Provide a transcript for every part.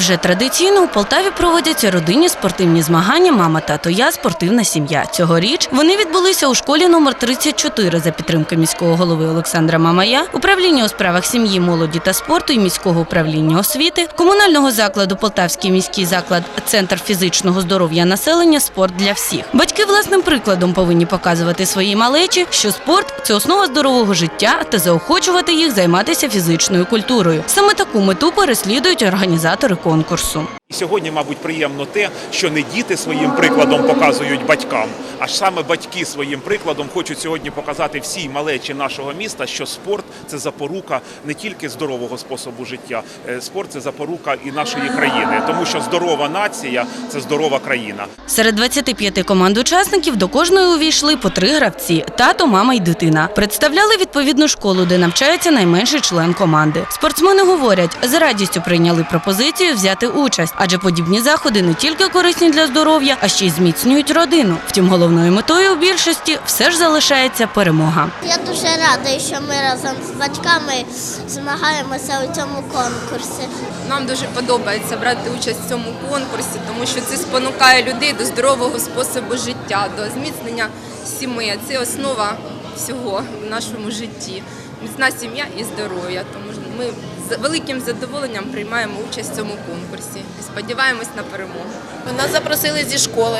Вже традиційно у Полтаві проводяться родинні спортивні змагання Мама, тато, я спортивна сім'я. Цьогоріч вони відбулися у школі номер 34 за підтримки міського голови Олександра Мамая, управління у справах сім'ї, молоді та спорту і міського управління освіти, комунального закладу Полтавський міський заклад Центр фізичного здоров'я населення Спорт для всіх. Батьки власним прикладом повинні показувати своїй малечі, що спорт це основа здорового життя та заохочувати їх займатися фізичною культурою. Саме таку мету переслідують організатори конкурсу. І Сьогодні, мабуть, приємно те, що не діти своїм прикладом показують батькам, а ж саме батьки своїм прикладом хочуть сьогодні показати всій малечі нашого міста, що спорт це запорука не тільки здорового способу життя, е, спорт це запорука і нашої країни, тому що здорова нація це здорова країна. Серед 25 команд учасників до кожної увійшли по три гравці тато, мама й дитина. Представляли відповідну школу, де навчається найменший член команди. Спортсмени говорять, з радістю прийняли пропозицію взяти участь, адже подібні заходи не тільки корисні для здоров'я, а ще й зміцнюють родину. Втім, головною метою у більшості все ж залишається перемога. Я дуже рада, що ми разом з батьками змагаємося у цьому конкурсі. Нам дуже подобається брати участь в цьому конкурсі, тому що це спонукає людей до здорового способу життя, до зміцнення сім'ї. Це основа всього в нашому житті. Міцна сім'я і здоров'я. Тому ми з великим задоволенням приймаємо участь в цьому конкурсі і сподіваємось на перемогу. Нас запросили зі школи.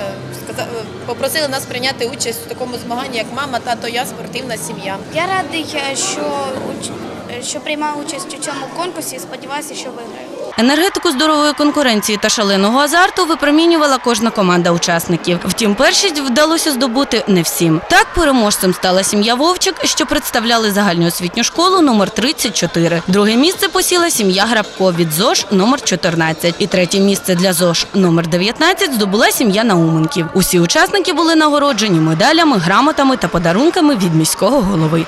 е, е, Попросили нас прийняти участь у такому змаганні, як мама, тато, я спортивна сім'я. Я радий, е, що, що приймав участь у цьому конкурсі і сподіваюся, що виграю. Енергетику здорової конкуренції та шаленого азарту випромінювала кожна команда учасників. Втім, першість вдалося здобути не всім. Так переможцем стала сім'я Вовчик, що представляли загальноосвітню школу номер 34. Друге місце посіла сім'я Грабко від ЗОЖ номер 14. І третє місце для ЗОЖ номер 19 здобула сім'я Науменків. Усі учасники були нагороджені медалями, грамотами та подарунками від міського голови.